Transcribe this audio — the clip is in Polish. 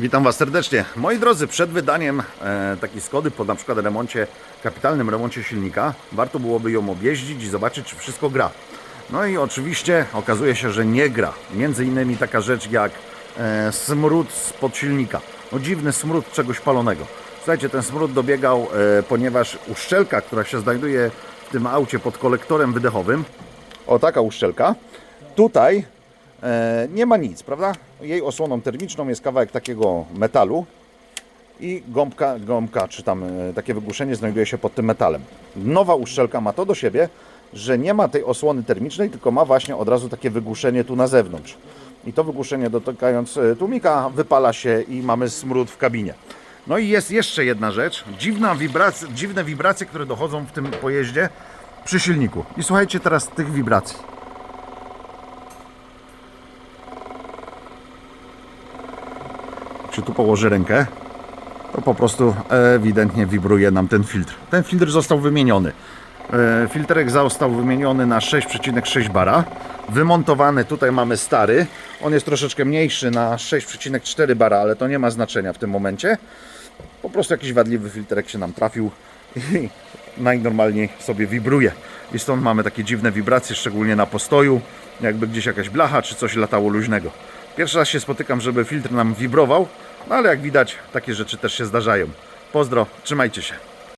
Witam Was serdecznie. Moi drodzy, przed wydaniem e, takiej Skody po na przykład remoncie, kapitalnym remoncie silnika, warto byłoby ją objeździć i zobaczyć, czy wszystko gra. No i oczywiście okazuje się, że nie gra. Między innymi taka rzecz jak e, smród spod silnika. No dziwny smród czegoś palonego. Słuchajcie, ten smród dobiegał, e, ponieważ uszczelka, która się znajduje w tym aucie pod kolektorem wydechowym, o taka uszczelka, tutaj nie ma nic, prawda? Jej osłoną termiczną jest kawałek takiego metalu i gąbka, gąbka czy tam e, takie wygłuszenie znajduje się pod tym metalem. Nowa uszczelka ma to do siebie, że nie ma tej osłony termicznej, tylko ma właśnie od razu takie wygłuszenie tu na zewnątrz. I to wygłuszenie dotykając e, tłumika wypala się i mamy smród w kabinie. No i jest jeszcze jedna rzecz, dziwna wibracja, dziwne wibracje, które dochodzą w tym pojeździe przy silniku. I słuchajcie teraz tych wibracji. Czy tu położy rękę, to po prostu ewidentnie wibruje nam ten filtr. Ten filtr został wymieniony. E, Filtrek został wymieniony na 6,6 bara. Wymontowany, tutaj mamy stary. On jest troszeczkę mniejszy na 6,4 bara, ale to nie ma znaczenia w tym momencie. Po prostu jakiś wadliwy filtrek się nam trafił i najnormalniej sobie wibruje. I stąd mamy takie dziwne wibracje, szczególnie na postoju, jakby gdzieś jakaś blacha czy coś latało luźnego. Pierwszy raz się spotykam, żeby filtr nam wibrował, no ale jak widać, takie rzeczy też się zdarzają. Pozdro, trzymajcie się.